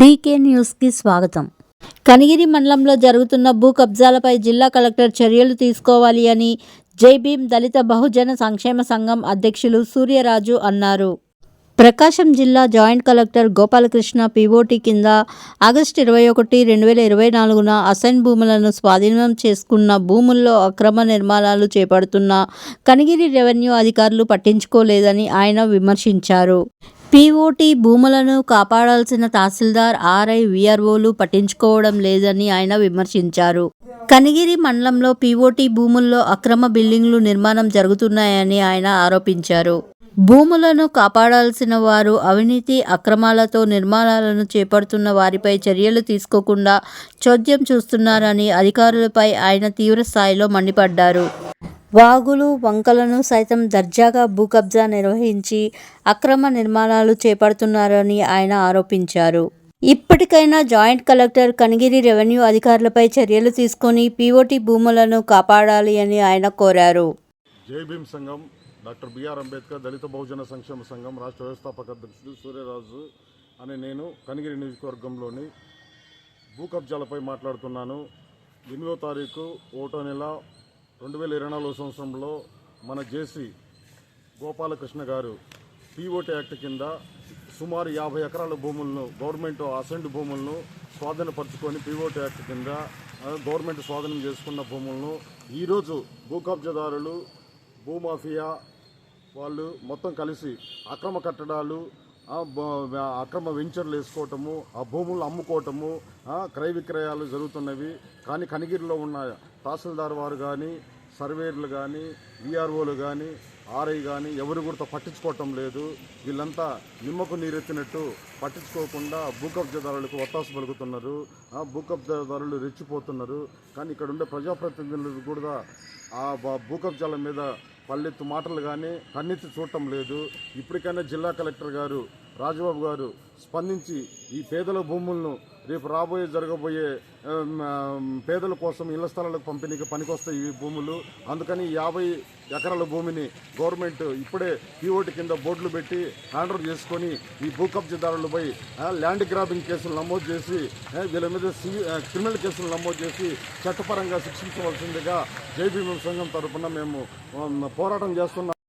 DK న్యూస్కి స్వాగతం. కనిగిరి మండలంలో జరుగుతున్న భూ కబ్జాలపై జిల్లా కలెక్టర్ చర్యలు తీసుకోవాలి అని జై భీమ్ దళిత బహుజన సంక్షేమ సంఘం అధ్యక్షులు సూర్యరాజు అన్నారు. ప్రకాశం జిల్లా జాయింట్ కలెక్టర్ గోపాలకృష్ణ పీఓటీ కింద ఆగస్టు ఇరవై ఒకటి రెండు వేల ఇరవై నాలుగున అసైన్ భూములను స్వాధీనం చేసుకున్న భూముల్లో అక్రమ నిర్మాణాలు చేపడుతున్న కనిగిరి రెవెన్యూ అధికారులు పట్టించుకోలేదని ఆయన విమర్శించారు. పీఓటీ భూములను కాపాడాల్సిన తహసీల్దార్ ఆర్ఐ విఆర్ఓలు పట్టించుకోవడం లేదని ఆయన విమర్శించారు. కనిగిరి మండలంలో పీఓటీ భూముల్లో అక్రమ బిల్డింగ్లు నిర్మాణం జరుగుతున్నాయని ఆయన ఆరోపించారు. భూములను కాపాడాల్సిన వారు అవినీతి అక్రమాలతో నిర్మాణాలను చేపడుతున్న వారిపై చర్యలు తీసుకోకుండా చోద్యం చూస్తున్నారని అధికారులపై ఆయన తీవ్రస్థాయిలో మండిపడ్డారు. వాగులు వంకలను సైతం దర్జాగా భూకబ్జా నిర్వహించి అక్రమ నిర్మాణాలు చేపడుతున్నారని ఆయన ఆరోపించారు. ఇప్పటికైనా జాయింట్ కలెక్టర్ కనిగిరి రెవెన్యూ అధికారులపై చర్యలు తీసుకొని పీఓటీ భూములను కాపాడాలి అని ఆయన కోరారు. జైభీం సంఘం డాక్టర్ బిఆర్ అంబేద్కర్ దళిత బహుజన సంక్షేమ సంఘం రాష్ట్ర వ్యవస్థాపక అధ్యక్షుడు సూర్యరాజు అనే నేను కనిగిరి నియోజకవర్గంలోని భూ కబ్జాలపై మాట్లాడుతున్నాను. ఎనిమిదో తారీఖు ఒకటో నెల రెండు వేల ఇరవై నాలుగు సంవత్సరంలో మన జేసీ గోపాలకృష్ణ గారు పీఓటీ యాక్ట్ కింద సుమారు యాభై ఎకరాల భూములను గవర్నమెంట్ అసెంట్ భూములను స్వాధీనపరచుకొని పీఓటీ యాక్ట్ కింద గవర్నమెంట్ స్వాధీనం చేసుకున్న భూములను ఈరోజు భూ కబ్జాదారులు భూమాఫియా వాళ్ళు మొత్తం కలిసి అక్రమ కట్టడాలు అక్రమ వెంచర్లు వేసుకోవటము ఆ భూములు అమ్ముకోవటము క్రయ విక్రయాలు జరుగుతున్నవి. కానీ కనిగిరిలో ఉన్న తహసీల్దార్ వారు కానీ సర్వేర్లు కానీ విఆర్ఓలు కానీ ఆర్ఐ కానీ ఎవరు కూడా పట్టించుకోవటం లేదు. వీళ్ళంతా నిమ్మకు నీరెత్తినట్టు పట్టించుకోకుండా భూ కబ్జాదారులకు ఒత్తాసు పలుకుతున్నారు. భూకబ్జదారులు భూ కబ్జాదారులు రెచ్చిపోతున్నారు. కానీ ఇక్కడ ఉండే ప్రజాప్రతినిధులు కూడా ఆ బ- భూ కబ్జాల మీద పల్లెత్తు మాటలు కానీ కన్నెత్తి చూడటం లేదు. ఇప్పటికైనా జిల్లా కలెక్టర్ గారు రాజబాబు గారు స్పందించి ఈ పేదల భూములను రేపు రాబోయే జరగబోయే పేదల కోసం ఇళ్ళ స్థలాలకు పంపిణీకి పనికొస్తాయి ఈ భూములు. అందుకని యాభై ఎకరాల భూమిని గవర్నమెంట్ ఇప్పుడే పీఓటి కింద బోర్డులు పెట్టి హ్యాండ్ చేసుకొని ఈ భూ కబ్జాదారులపై ల్యాండ్ గ్రాబింగ్ కేసులు నమోదు చేసి వీళ్ళ మీద క్రిమినల్ కేసులు నమోదు చేసి చట్టపరంగా శిక్షించవలసిందిగా జై సంఘం తరఫున మేము పోరాటం చేస్తున్నాం.